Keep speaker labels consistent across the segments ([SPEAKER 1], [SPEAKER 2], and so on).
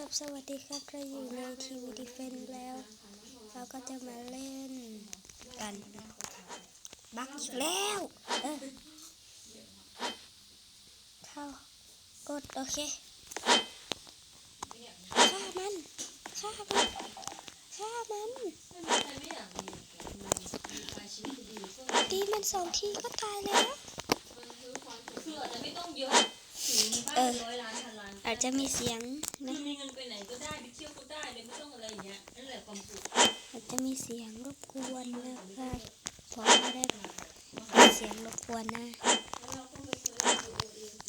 [SPEAKER 1] ครับสวัสดีครับเราอยู่ในทีวีดีเฟนแล้ว เราก็จะมาเล่นกัน บักอีกแล้วเออเข้ากดโอเคฆ่ามันฆ่ามันฆ่ามันตีมันสองทีก็ตายแล้ว
[SPEAKER 2] อาจจะไม่เออ
[SPEAKER 1] อาจจะมีเสียง จะมีเสียงรบกวนนะครับเพราะไม่ได้มีเสียงรบกวนนะ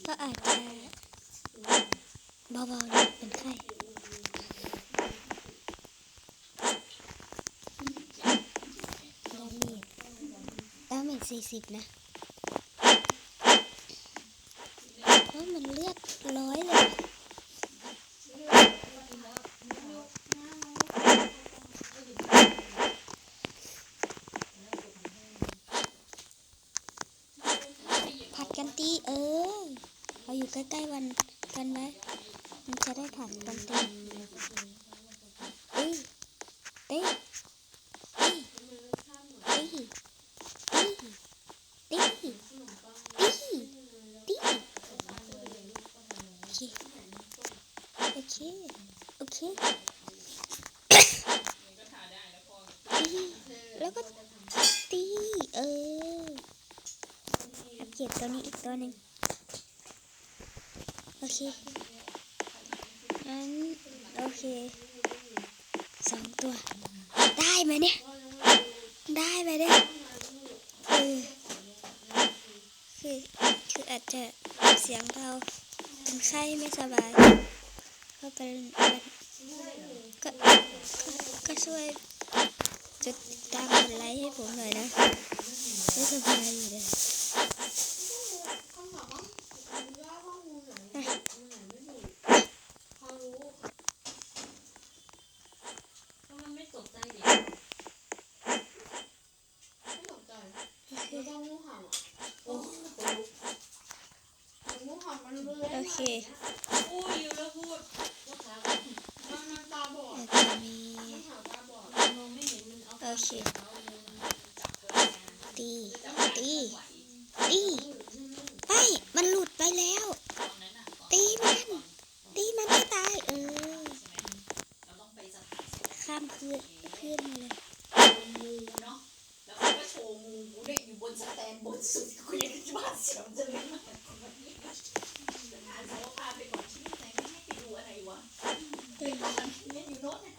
[SPEAKER 1] ก็อาจจะเบาๆนะเป็นไข้ดาเมจดาเมจสี่สิบนะเพราะมันเลือด ตีเอออัปเกรดตัวนี้อีกตัวหนึ่งโอเคงั้นโอเคสองตัว ได้ไหมเนี่ย ได้ไหมเนี่ยเออคือคืออาจจะเสียงเราเป็นไข้ไม่สบาย ก็เป็นก็ก็ก็ช่วย จุดติดตามกดไลค์ให้ผมหน่อยนะไม่สบายอยู่เลย
[SPEAKER 2] ก็มันไม่ตกใจเด็ก
[SPEAKER 1] โอเค
[SPEAKER 2] อู้ยแล้วพูดว่าขา
[SPEAKER 1] แล้วจะมี
[SPEAKER 2] มองไม่เห็นมันเอา
[SPEAKER 1] โอเคตีตีตีไปมันหลุดไปแล้ว ตีมัน ตีมันให้ตายเออข้ามพื้นพื้นเลย
[SPEAKER 2] งูเนาะแล้วเขาก็โชว์งูงูเนี่ยอยู่บนสแตนบนสุดคุยกันบ้าเสียงจะเล่นมากหาสารพาไปบอกที่ไหนไม่ให้ไปดูอะไรวะไปบอกอันอยู่โน้นนะ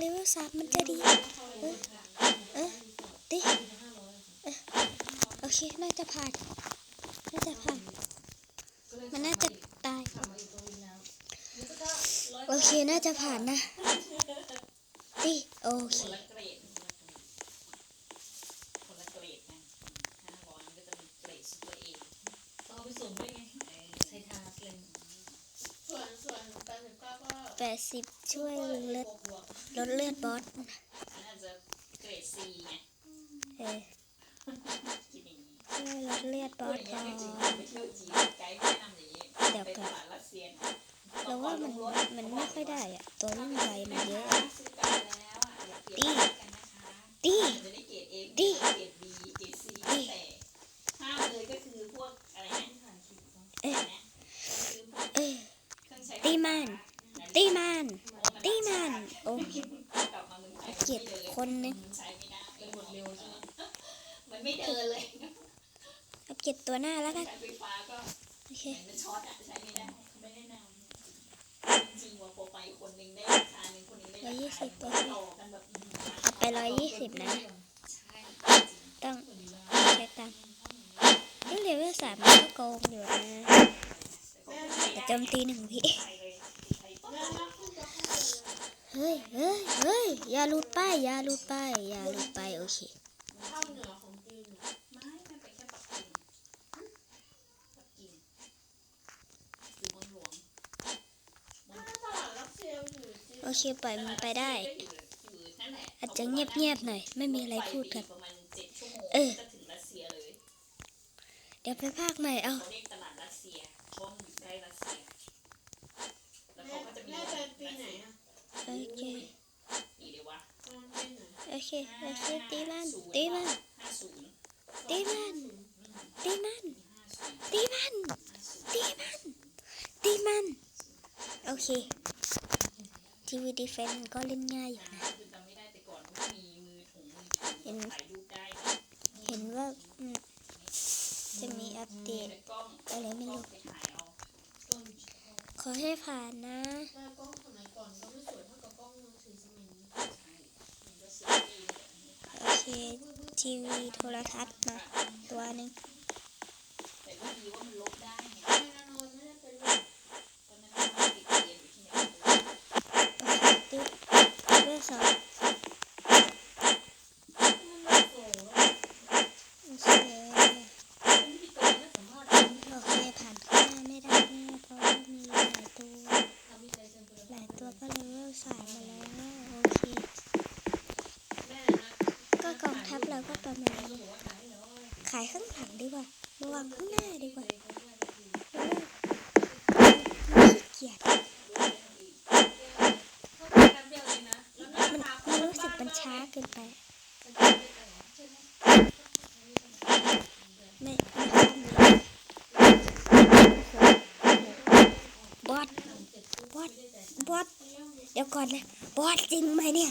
[SPEAKER 1] เล
[SPEAKER 2] เว
[SPEAKER 1] ลสามมันจะดี เออ เออตีเออโอเค น่าจะผ่าน น่าจะผ่าน มันน่าจะตาย โอเค น่าจะผ่านนะตีโอเค แปดสิบช่วยลดลดเลือดบอส
[SPEAKER 2] น่าเกรดซีไง
[SPEAKER 1] เออลดเลือดบอสก่อน
[SPEAKER 2] เดี๋ย
[SPEAKER 1] วก่อน
[SPEAKER 2] เรา
[SPEAKER 1] ว่ามันมันไม่ค่อยได้อะ ตัวนี้ใบมันเยอะ
[SPEAKER 2] ดีดี
[SPEAKER 1] ดี
[SPEAKER 2] ดีห้าก
[SPEAKER 1] ตีมันตีมันโอ้เก็
[SPEAKER 2] บ
[SPEAKER 1] คนนึง
[SPEAKER 2] มันไม่เดินเลย
[SPEAKER 1] เอาเก็บตัวหน้าแล้วกันโอเค
[SPEAKER 2] ช็อตอวหน้าคาหวอยยี่สิบตัว
[SPEAKER 1] เอาไปร้อยยี่สิบนะต้องใช้ตังค์เลเวลสามมันก็โกงอยู่นะโจมตีหนึ่งพี่ เฮ้ยเฮ้ยเฮ้ยอย่าหลุดไปอย่าหลุดไปอย่าหลุดไปโอเคโอเคปล่อยมันไปได้
[SPEAKER 2] อา
[SPEAKER 1] จจะเงียบๆหน่อย ไม่มีอะไรพูดกัน
[SPEAKER 2] เอ
[SPEAKER 1] อ
[SPEAKER 2] เดี๋
[SPEAKER 1] ยวไปภาคใหม่เอา
[SPEAKER 2] แม่
[SPEAKER 3] ไปปีไหนอะ
[SPEAKER 1] โอเคโอเคโอเคตีมันตีมันตีมันตีมันตีมันตีมันตีมันโอเคทีวีดีเฟนก็เล่นง่ายอยู่นะเห็นเห็นว่าจะมีอัปเดต
[SPEAKER 2] อะ
[SPEAKER 1] ไรไม่รู้ขอให้ผ่านนะ โทรทัศน์มาตัวหนึ่ง
[SPEAKER 2] แต่ก็ดีว่ามันลบได้ ระ
[SPEAKER 1] วัง
[SPEAKER 3] ข้า
[SPEAKER 1] งหน้าดีกว่ามันรู้สึกมันช้าเกินไป ไม่ไม่บอสบอสบอสเดี๋ยวก่อนนะ บอสจริงไหมเนี่ย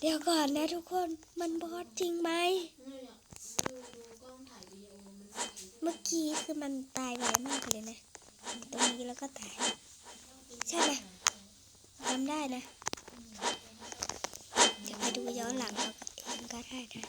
[SPEAKER 1] เดี๋ยวก่อนนะทุกคน มันบอสจริงไหม
[SPEAKER 3] มื่อกี้
[SPEAKER 1] คือมันตายไวมากเลยนะ ตรงนี้แล้วก็ตาย ใช่ไหมจำได้นะ จะไปดูย้อนหลังเอาเองก็ได้นะ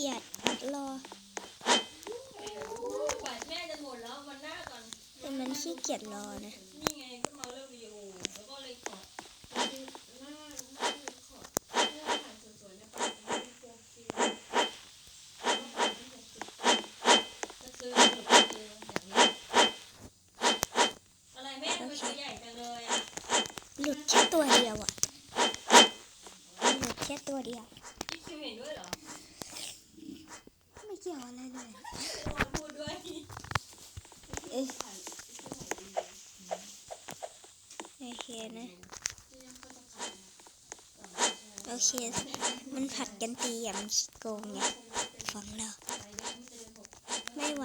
[SPEAKER 3] กียด
[SPEAKER 1] รอ
[SPEAKER 3] แม่จะหมัน
[SPEAKER 1] ขี้เกียจรอนะ
[SPEAKER 3] เคนะ
[SPEAKER 1] โอเค มันผัดกันตีอะมโกงเนี่ยฟังเราไม่ไห
[SPEAKER 3] ว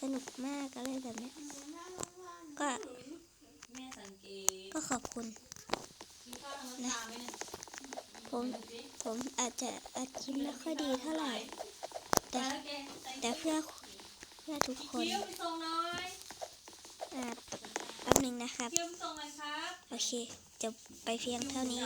[SPEAKER 3] ส
[SPEAKER 1] นุกมา
[SPEAKER 3] ก
[SPEAKER 1] อะไรแบบนี้ก็
[SPEAKER 3] ก็
[SPEAKER 1] ขอบคุณ
[SPEAKER 3] นะ
[SPEAKER 1] ผมผมอาจจะอาจคิดไม่ค่อยดีเท่าไหร่ แต่แต่เพื่อเพื่อทุกคน
[SPEAKER 3] อ่า
[SPEAKER 1] แป๊บนึงนะครับ โอเค จะไปเพียงเท่านี้